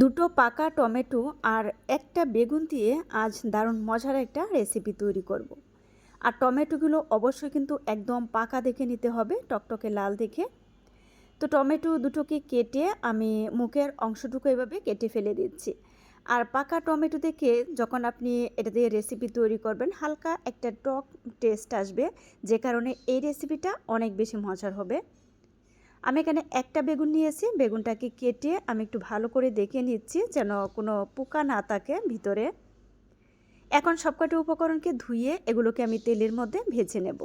দুটো পাকা টমেটো আর একটা বেগুন দিয়ে আজ দারুণ মজার একটা রেসিপি তৈরি করব। আর টমেটোগুলো অবশ্যই কিন্তু একদম পাকা দেখে নিতে হবে, টকটকে লাল দেখে। তো টমেটো দুটোকে কেটে আমি মুখের অংশটুকু এভাবে কেটে ফেলে দিচ্ছি। আর পাকা টমেটো দেখে যখন আপনি এটা দিয়ে রেসিপি তৈরি করবেন, হালকা একটা টক টেস্ট আসবে, যে কারণে এই রেসিপিটা অনেক বেশি মজার হবে। আমি এখানে একটা বেগুন নিয়েছি। বেগুনটাকে কেটে আমি একটু ভালো করে দেখে নিচ্ছি যেন কোনো পোকা না থাকে ভিতরে। এখন সবকটা উপকরণকে ধুয়ে এগুলোকে আমি তেলের মধ্যে ভেজে নেব।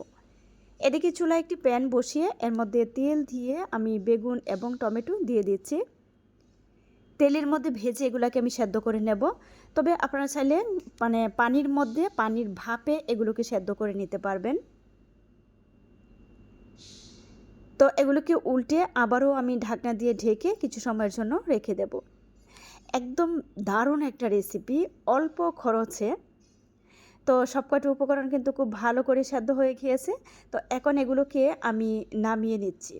এদিকে চুলায় একটি প্যান বসিয়ে এর মধ্যে তেল দিয়ে আমি বেগুন এবং টমেটো দিয়ে দিচ্ছি। তেলের মধ্যে ভেজে এগুলোকে আমি সেদ্ধ করে নেব। তবে আপনারা চাইলে মানে পানির মধ্যে পানির ভাপে এগুলোকে সেদ্ধ করে নিতে পারবেন। তো এগুলোকে উল্টে আবারও আমি ঢাকনা দিয়ে ঢেকে কিছু সময়ের জন্য রেখে দেব। একদম দারুণ একটা রেসিপি অল্প খরচে। তো সবকটি উপকরণ কিন্তু খুব ভালো করে সেদ্ধ হয়ে গিয়েছে। তো এখন এগুলোকে আমি নামিয়ে নিচ্ছি।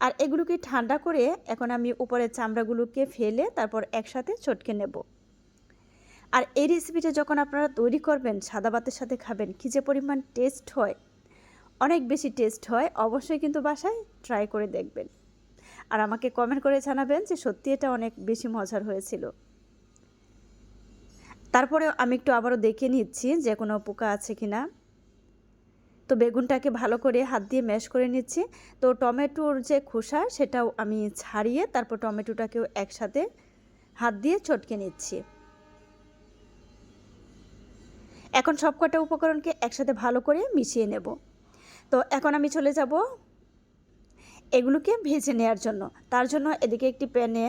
আর এগুলোকে ঠান্ডা করে এখন আমি উপরের চামড়াগুলোকে ফেলে তারপর একসাথে চটকে নেব। আর এই রেসিপিটা যখন আপনারা তৈরি করবেন, সাদা ভাতের সাথে খাবেন, কী যে পরিমাণ টেস্ট হয়। অনেক বেশি টেস্ট হয়, অবশ্যই কিন্তু বাসায় ট্রাই করে দেখবেন। আর আমাকে কমেন্ট করে জানাবেন যে সত্যি এটা অনেক বেশি মজার হয়েছিল। তারপরে আমি একটু আবারও দেখে নিচ্ছি যে কোনো পোকা আছে কি না তো বেগুনটাকে ভালো করে হাত দিয়ে ম্যাশ করে নিচ্ছি। তো টমেটোর যে খোসা সেটাও আমি ছাড়িয়ে তারপর টমেটোটাকেও একসাথে হাত দিয়ে চটকে নিচ্ছি। এখন সবকটা উপকরণকে একসাথে ভালো করে মিশিয়ে নেব। তো এখন আমি চলে যাব এগুলোকে ভেজে নেওয়ার জন্য। তার জন্য এদিকে একটি প্যানে,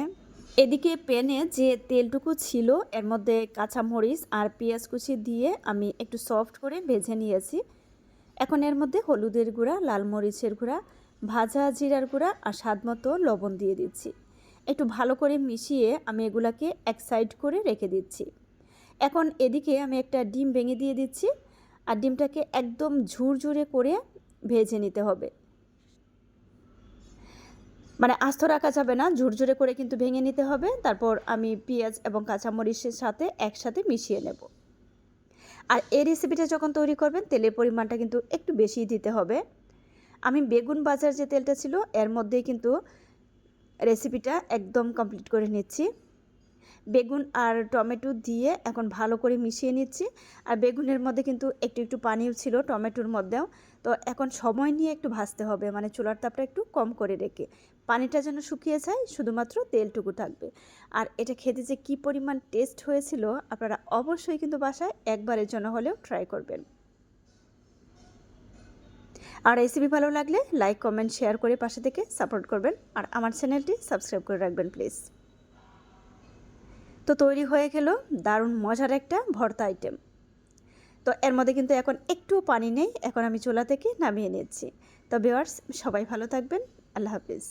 এদিকে প্যানে যে তেলটুকু ছিল, এর মধ্যে কাঁচামরিচ আর পেঁয়াজ কুচি দিয়ে আমি একটু সফট করে ভেজে নিয়েছি। এখন এর মধ্যে হলুদের গুঁড়া, লাল মরিচের গুঁড়া, ভাজা জিরার গুঁড়া আর স্বাদ মতো লবণ দিয়ে দিচ্ছি। একটু ভালো করে মিশিয়ে আমি এগুলাকে এক সাইড করে রেখে দিচ্ছি। এখন এদিকে আমি একটা ডিম ভেঙে দিয়ে দিচ্ছি। আর ডিমটাকে একদম ঝুরঝুরে করে ভেজে নিতে হবে। মানে আস্ত রাখা যাবে না, ঝুরঝুরে করে কিন্তু ভেঙে নিতে হবে। তারপর আমি পেঁয়াজ এবং কাঁচামরিচের সাথে একসাথে মিশিয়ে নেব। আর এই রেসিপিটা যখন তৈরি করবেন, তেলের পরিমাণটা কিন্তু একটু বেশি দিতে হবে। আমি বেগুন বাজার যে তেলটা ছিল, এর মধ্যেই কিন্তু রেসিপিটা একদম কমপ্লিট করে নিচ্ছি। বেগুন আর টমেটো দিয়ে এখন ভালো করে মিশিয়ে নিচ্ছি। আর বেগুনের মধ্যে কিন্তু একটু একটু পানিও ছিল টমেটোর মধ্যেও। তো এখন সময় নিয়ে একটু ভাজতে হবে মানে চুলার তাপটা একটু কম করে রেখে। পানিটা যেন শুকিয়ে যায়, শুধুমাত্র তেলটুকু থাকবে। আর এটা খেতে যে কী পরিমাণ টেস্ট হয়েছিল, আপনারা অবশ্যই কিন্তু বাসায় একবারের জন্য হলেও ট্রাই করবেন। আর রেসিপি ভালো লাগলে লাইক কমেন্ট শেয়ার করে পাশে থেকে সাপোর্ট করবেন। আর আমার চ্যানেলটি সাবস্ক্রাইব করে রাখবেন প্লিজ তো তৈরি হয়ে গেল দারুণ মজার একটা ভর্তা আইটেম তো এর মধ্যে কিন্তু এখন একটুও পানি নেই, এখন আমি চোলা থেকে নামিয়ে নিচ্ছি। তো বেওয়ার্স সবাই ভালো থাকবেন, আল্লাহ হাফিজ।